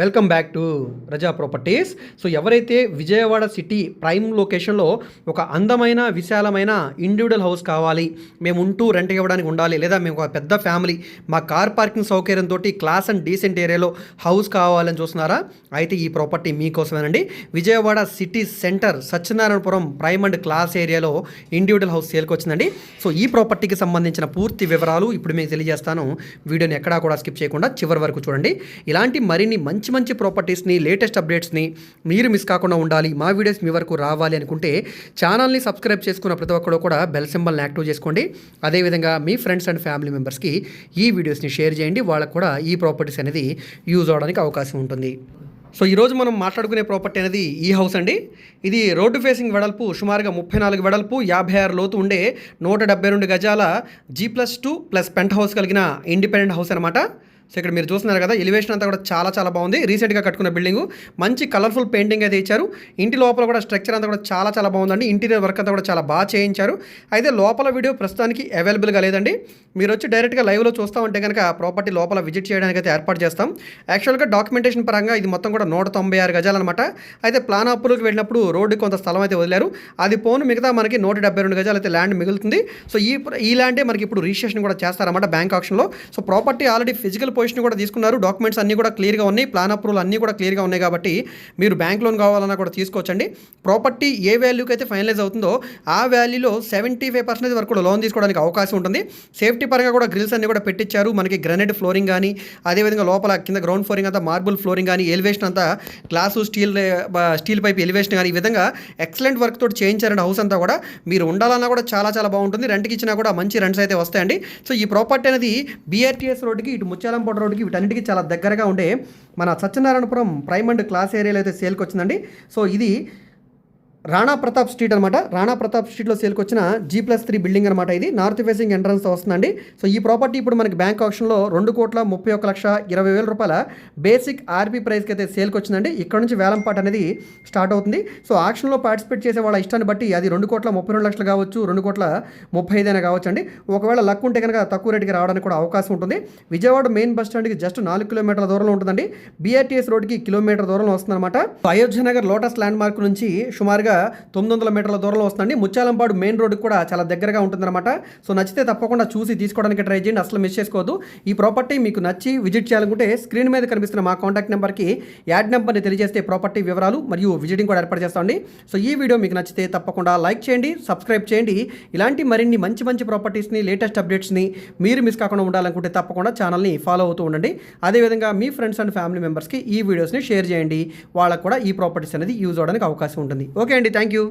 Welcome back to Raza properties so ఎవరైతే Vijayawada city prime లొకేషన్లో ఒక అందమైన విశాలమైన ఇండివిజువల్ హౌస్ కావాలి మేము ఉంటూ రెంట్ ఇవ్వడానికి ఉండాలి లేదా మేము ఒక పెద్ద ఫ్యామిలీ మా కార్ పార్కింగ్ సౌకర్యంతో క్లాస్ అండ్ డీసెంట్ ఏరియాలో హౌస్ కావాలని చూస్తున్నారా? అయితే ఈ property మీకోసమేనండి. Vijayawada city centre Satyanarayanapuram prime and class ఏరియాలో ఇండివిజువల్ హౌస్ సేల్కి వచ్చిందండి. సో ఈ ప్రాపర్టీకి సంబంధించిన పూర్తి వివరాలు ఇప్పుడు మీకు తెలియజేస్తాను. వీడియోని ఎక్కడా కూడా స్కిప్ చేయకుండా చివరి వరకు చూడండి. ఇలాంటి మరిన్ని మంచి మంచి మంచి ప్రాపర్టీస్ని లేటెస్ట్ అప్డేట్స్ని మీరు మిస్ కాకుండా ఉండాలి. మా వీడియోస్ మీ వరకు రావాలి అనుకుంటే ఛానల్ని సబ్స్క్రైబ్ చేసుకున్న ప్రతి ఒక్కరు కూడా బెల్ సింబల్ని యాక్టివ్ చేసుకోండి. అదేవిధంగా మీ ఫ్రెండ్స్ అండ్ ఫ్యామిలీ మెంబర్స్కి ఈ వీడియోస్ని షేర్ చేయండి. వాళ్ళకు కూడా ఈ ప్రాపర్టీస్ అనేది యూజ్ అవడానికి అవకాశం ఉంటుంది. సో ఈరోజు మనం మాట్లాడుకునే ప్రాపర్టీ అనేది ఈ హౌస్ అండి. ఇది రోడ్డు ఫేసింగ్ వెడల్పు సుమారుగా ముప్పై నాలుగు వెడల్పు యాభై ఆరు లోతు ఉండే నూట డెబ్బై రెండు గజాల G plus two plus penthouse కలిగిన ఇండిపెండెంట్ హౌస్ అనమాట సో ఇక్కడ మీరు చూస్తున్నారు కదా ఎలివేషన్ అంతా కూడా చాలా చాలా బాగుంది. రీసెంట్గా కట్టుకున్న బిల్డింగ్ మంచి కలర్ఫుల్ పెయింటింగ్ అయితే ఇచ్చారు. ఇంటి లోపల కూడా స్ట్రక్చర్ అంతా కూడా చాలా చాలా బాగుందండి. ఇంటీరియర్ వర్క్ అంతా కూడా చాలా బాగా చేయించారు. అయితే లోపల వీడియో ప్రస్తుతానికి అవైలబుల్గా లేదండి. మీరు వచ్చి డైరెక్ట్గా లైవ్లో చూస్తూ ఉంటే కనుక ప్రాపర్టీ లోపల విజిట్ చేయడానికి అయితే ఏర్పాటు చేస్తాం. యాక్చువల్గా డాక్యుమెంటేషన్ పరంగా ఇది మొత్తం కూడా నూట తొంభై ఆరు గజాలన్నమాట. అయితే ప్లాన్ అప్పులకు వెళ్ళినప్పుడు రోడ్డు కొంత స్థలం అయితే వదిలారు. అది పోను మిగతా మనకి నూట డెబ్బై రెండు గజాలు అయితే ల్యాండ్ మిగులుతుంది. సో ఈ ఈ ల్యాండే మనకి ఇప్పుడు రిజిస్ట్రేషన్ కూడా చేస్తారన్నమాట బ్యాంక్ ఆప్షన్లో so property already physical position కూడా తీసుకున్నారు. డాక్యుమెంట్స్ అన్నీ కూడా క్లియర్గా ఉన్నాయి. ప్లాన్ అప్రూవల్ అన్నీ కూడా క్లియర్గా ఉన్నాయి కాబట్టి మీరు బ్యాంక్ లోన్ కావాలన్నా కూడా తీసుకోవచ్చండి. ప్రాపర్టీ ఏ వాల్యూకి అయితే ఫైనలైజ్ అవుతుందో ఆ వాల్యూలో సెవెంటీ ఫైవ్ పర్సెంటేజ్ వరకు కూడా లోన్ తీసుకోవడానికి అవకాశం ఉంటుంది. సేఫ్టీ పరంగా కూడా గ్రిల్స్ అన్ని కూడా పెట్టించారు మనకి గ్రనైట్ ఫ్లోరింగ్ కానీ అదేవిధంగా లోపల కింద గ్రౌండ్ ఫ్లోరింగ్ అంతా మార్బుల్ ఫ్లోరింగ్ కానీ ఎలివేషన్ అంతా glass steel steel pipe elevation కానీ ఈ విధంగా ఎక్సలెంట్ వర్క్ తోటి చేయించారండి హౌస్ అంతా కూడా. మీరు ఉండాలన్నా కూడా చాలా చాలా బాగుంటుంది. రెంట్కి ఇచ్చినా కూడా మంచి రెంట్స్ అయితే వస్తాయండి. సో ఈ ప్రాపర్టీ అనేది బీఆర్టీఎస్ రోడ్డుకి ఇటు ముత్యాలంపాడు రోడ్కి వీటన్నిటికీ చాలా దగ్గరగా ఉండే మన సత్యనారాయణపురం ప్రైమ్ అండ్ క్లాస్ ఏరియాలో అయితే సేల్కి వచ్చిందండి. సో ఇది రాణా ప్రతాప్ స్ట్రీట్ అనమాట రాణా ప్రతాప్ స్ట్రీట్లో సేల్కి వచ్చిన జీ ప్లస్ త్రీ బిల్డింగ్ అనమాట ఇది. నార్త్ ఫేసింగ్ ఎంట్రన్స్ వస్తుందండి. సో ఈ ప్రాపర్టీ ఇప్పుడు మనకి బ్యాంక్ ఆప్షన్లో రెండు కోట్ల ముప్పై ఒక్క లక్ష ఇరవై వేల రూపాయల బేసిక్ ఆర్పీ ప్రైస్కి అయితే సేల్కి వచ్చిందండి ఇక్కడ నుంచి వేలంపాట అనేది స్టార్ట్ అవుతుంది. సో ఆక్షన్లో పార్టిసిపేట్ చేసే వాళ్ళ ఇష్టాన్ని బట్టి అది రెండు కోట్ల ముప్పై రెండు లక్షలు కావచ్చు రెండు కోట్ల ముప్పై ఐదు అయినా కావచ్చు అండి ఒకవేళ లక్ ఉంటే కనుక తక్కువ రేటుకి రావడానికి కూడా అవకాశం ఉంటుంది. విజయవాడ మెయిన్ బస్ స్టాండ్కి జస్ట్ నాలుగు కిలోమీటర్ల దూరంలో ఉంటుందండి. బీఆర్టీఎస్ రోడ్కి కిలోమీటర్ దూరంలో వస్తుందన్నమాట. Ayodhya Nagar lotus landmark నుంచి సుమారుగా తొమ్మిది వందల మీటర్ల దూరంలో వస్తుందండి. ముత్యాలంపాడు మెయిన్ రోడ్డుకి కూడా చాలా దగ్గరగా ఉంటుందన్నమాట. సో నచ్చితే తప్పకుండా చూసి తీసుకోవడానికి ట్రై చేయండి. అసలు మిస్ చేసుకోవద్దు. ఈ ప్రాపర్టీ మీకు నచ్చి విజిట్ చేయాలనుకుంటే స్క్రీన్ మీద కనిపిస్తున్న మా కాంటాక్ట్ నెంబర్కి యాడ్ నెంబర్ని తెలియజేస్తే ప్రాపర్టీ వివరాలు మరియు విజిటింగ్ కూడా ఏర్పాటు చేస్తామండి. సో ఈ వీడియో మీకు నచ్చితే తప్పకుండా లైక్ చేయండి సబ్స్క్రైబ్ చేయండి. ఇలాంటి మరిన్ని మంచి మంచి ప్రాపర్టీస్ని లేటెస్ట్ అప్డేట్స్ని మీరు మిస్ కాకుండా ఉండాలనుకుంటే తప్పకుండా ఛానల్ని ఫాలో అవుతూ ఉండండి. అదేవిధంగా మీ ఫ్రెండ్స్ అండ్ ఫ్యామిలీ మెంబర్స్కి ఈ వీడియోస్ని షేర్ చేయండి. వాళ్ళకు కూడా ఈ ప్రాపర్టీస్ అనేది యూజ్ అవడానికి అవకాశం ఉంటుంది. ఓకే అండి. Thank you